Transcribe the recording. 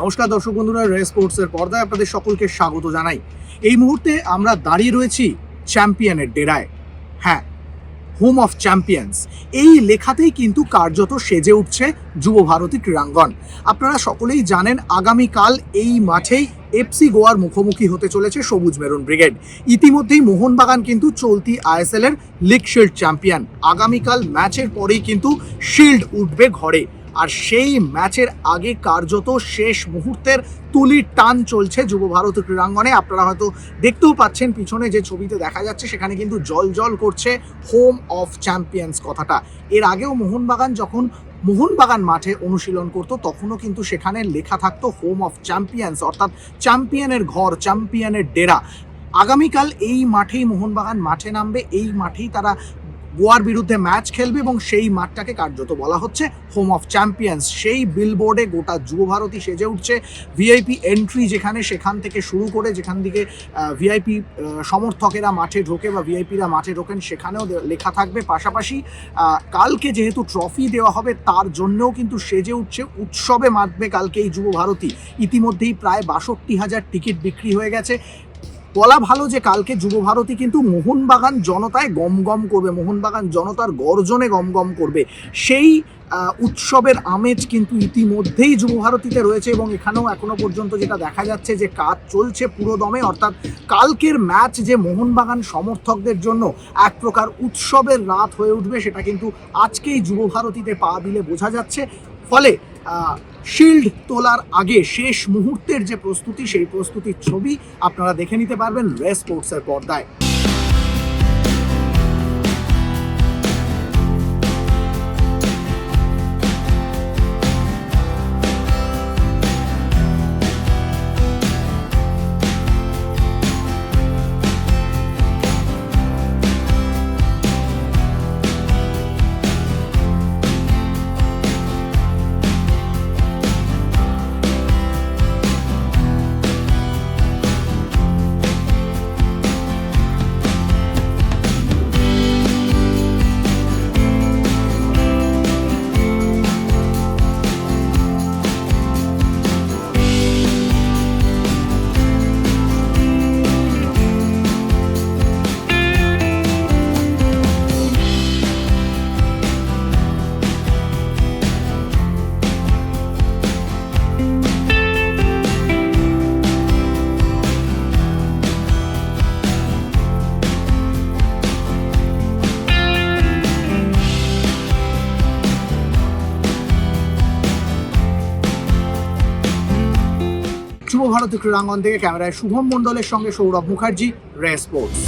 নমস্কার দর্শক বন্ধুরা, রে স্পোর্টসের পর্দায় আপনাদের সকলকে স্বাগত জানাই। এই মুহূর্তে আমরা দাঁড়িয়ে রয়েছি চ্যাম্পিয়নের ডেরায়। হ্যাঁ হোম অফ চ্যাম্পিয়ন্স। এই লেখাতেই কিন্তু কার্যত সেজে উঠছে যুব ভারতী ক্রীড়াঙ্গন। আপনারা সকলেই জানেন, আগামীকাল এই মাঠেই এফসি গোয়ার মুখোমুখি হতে চলেছে সবুজ মেরুন ব্রিগেড। ইতিমধ্যেই মোহনবাগান কিন্তু চলতি আইএসএল এর লিগ শিল্ড চ্যাম্পিয়ন। আগামীকাল ম্যাচের পরেই কিন্তু শিল্ড উঠবে ঘরে। আর সেই ম্যাচের আগে কার্যত শেষ মুহূর্তের তুলির টান চলছে যুব ভারত ক্রীড়াঙ্গনে। আপনারা হয়তো দেখতেও পাচ্ছেন পিছনে যে ছবিতে দেখা যাচ্ছে, সেখানে কিন্তু জল জল করছে হোম অফ চ্যাম্পিয়ন্স কথাটা। এর আগেও মোহনবাগান যখন মোহনবাগান মাঠে অনুশীলন করতো, তখনও কিন্তু সেখানে লেখা থাকতো হোম অফ চ্যাম্পিয়ন্স, অর্থাৎ চ্যাম্পিয়নের ঘর, চ্যাম্পিয়নের ডেরা। আগামীকাল এই মাঠেই মোহনবাগান মাঠে নামবে, এই মাঠেই তারা গোয়ার বিরুদ্ধে ম্যাচ খেলবে এবং সেই মাঠটাকে কার্যত বলা হচ্ছে হোম অফ চ্যাম্পিয়ন্স সেই বিলবোর্ডে গোটা যুব ভারতী সেজে উঠছে। ভিআইপি এন্ট্রি যেখানে সেখান থেকে শুরু করে যেখান থেকে ভিআইপি সমর্থকেরা মাঠে ঢোকে বা ভিআইপিরা মাঠে ঢোকেন সেখানেও লেখা থাকবে। পাশাপাশি কালকে যেহেতু ট্রফি দেওয়া হবে তার জন্যও কিন্তু সেজে উঠছে উৎসবে মাতবে কালকে এই যুব ভারতী ইতিমধ্যেই প্রায় বাষট্টি হাজার টিকিট বিক্রি হয়ে গেছে। বলা ভালো যে কালকে যুব ভারতী কিন্তু মোহনবাগান জনতায় গম গম করবে, মোহনবাগান জনতার গর্জনে গম গম করবে। সেই উৎসবের আমেজ কিন্তু ইতিমধ্যেই যুব ভারতীতে রয়েছে এবং এখানেও এখনও পর্যন্ত যেটা দেখা যাচ্ছে যে কাজ চলছে পুরো দমে অর্থাৎ কালকের ম্যাচ যে মোহনবাগান সমর্থকদের জন্য এক প্রকার উৎসবের রাত হয়ে উঠবে সেটা কিন্তু আজকেই যুব ভারতীতে পা দিলে বোঝা যাচ্ছে। ফলে শিল্ড তোলার আগে শেষ মুহূর্তের যে প্রস্তুতি, সেই প্রস্তুতির ছবি আপনারা দেখে নিতে পারবেন রে স্পোর্টসের পর্দায়। যুব ভারতী ক্রীড়াঙ্গন থেকে ক্যামেরায় শুভম মন্ডলের সঙ্গে সৌরভ মুখার্জি রে স্পোর্টস।